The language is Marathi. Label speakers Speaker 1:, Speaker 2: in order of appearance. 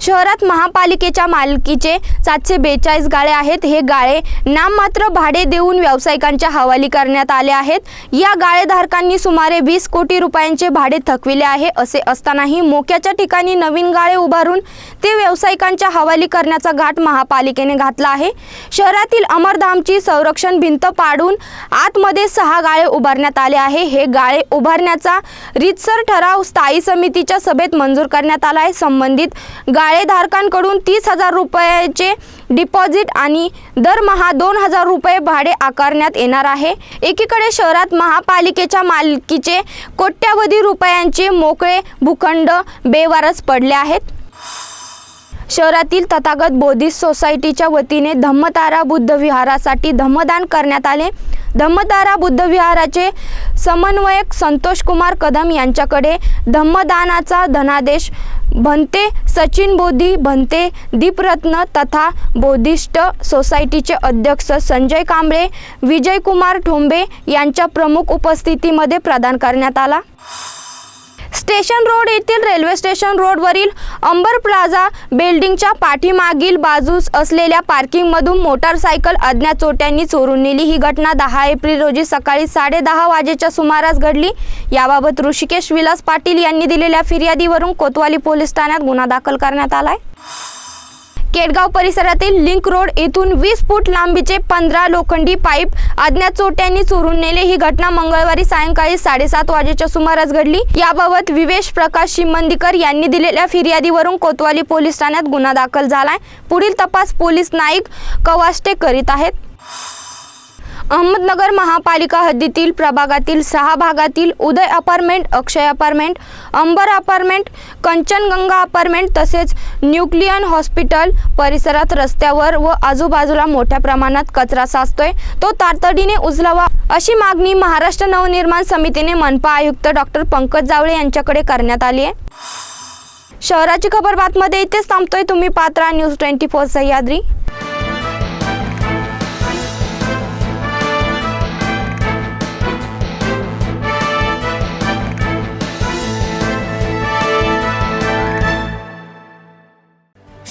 Speaker 1: शहरात महापालिकेच्या मालकीचे सातशे बेचाळीस गाळे आहेत. हे गाळे नाममात्र भाडे देऊन व्यावसायिकांच्या हवाली करण्यात आले आहेत. या गाळेधारकांनी सुमारे वीस कोटी रुपयांचे भाडे थकविले आहे असे असतानाही मोक्याच्या ठिकाणी नवीन गाळे उभारून ते व्यावसायिकांच्या हवाली करण्याचा घाट महापालिकेने घातला आहे. शहरातील अमरधामची संरक्षण भिंत पाडून आतमध्ये सहा गाळे उभारण्यात आले आहे. हे गाळे उभारण्याचा रीतसर ठराव स्थायी समितीच्या सभेत मंजूर करण्यात आला आहे. संबंधित शाळेधारकांकडून तीस हजार रुपयाचे डिपॉझिट आणि दरमहा दोन हजार रुपये भाडे आकारण्यात येणार आहे. एकीकडे शहरात महापालिकेच्या मालकीचे कोट्यावधी रुपयांचे मोकळे भूखंड बेवारस पडले आहेत. शहरातील तथागत बोधिस सोसायटीच्या वतीने धम्मतारा बुद्ध विहारासाठी धम्मदान करण्यात आले. धम्मतारा बुद्ध विहाराचे समन्वयक संतोष कुमार कदम यांच्याकडे धम्मदानाचा धनादेश भंते सचिन बोधी भंते दीपरत्न तथा बोधिष्ट सोसायटीचे अध्यक्ष संजय कांबळे विजयकुमार ठोंबे यांच्या प्रमुख उपस्थितीमध्ये प्रदान करण्यात आला. स्टेशन रोड येथील रेल्वे स्टेशन रोडवरील अंबर प्लाझा बिल्डिंगच्या पाठीमागील बाजूस असलेल्या पार्किंगमधून मोटारसायकल अज्ञात चोट्यांनी चोरून नेली. ही घटना दहा एप्रिल रोजी सकाळी साडेदहा वाजेच्या सुमारास घडली. याबाबत ऋषिकेश विलास पाटील यांनी दिलेल्या फिर्यादीवरून कोतवाली पोलीस ठाण्यात गुन्हा दाखल करण्यात आलाय. केडगाव परिसरातील लिंक रोड येथून वीस फूट लांबीचे पंधरा लोखंडी पाईप अज्ञात चोट्यांनी चोरून नेले. ही घटना मंगळवारी सायंकाळी साडेसात वाजेच्या सुमारास घडली. याबाबत विवेश प्रकाश शिमंदीकर यांनी दिलेल्या फिर्यादीवरून कोतवाली पोलीस ठाण्यात गुन्हा दाखल झालाय. पुढील तपास पोलीस नाईक कवास्टे करीत आहेत. अहमदनगर महापालिका हद्दीतील प्रभागातील सहा भागातील Uday apartment Akshay apartment Ambar apartment Kanchanganga apartment तसेच न्यूक्लियन हॉस्पिटल परिसरात रस्त्यावर व आजूबाजूला मोठ्या प्रमाणात कचरा साचतोय. तो तातडीने उचलावा अशी मागणी महाराष्ट्र नवनिर्माण समितीने मनपा आयुक्त डॉक्टर पंकज जावळे यांच्याकडे करण्यात आली आहे. शहराची खबर बातमध्ये इथेच थांबतोय. तुम्ही पात्रा न्यूज ट्वेंटी फोर सह्याद्री.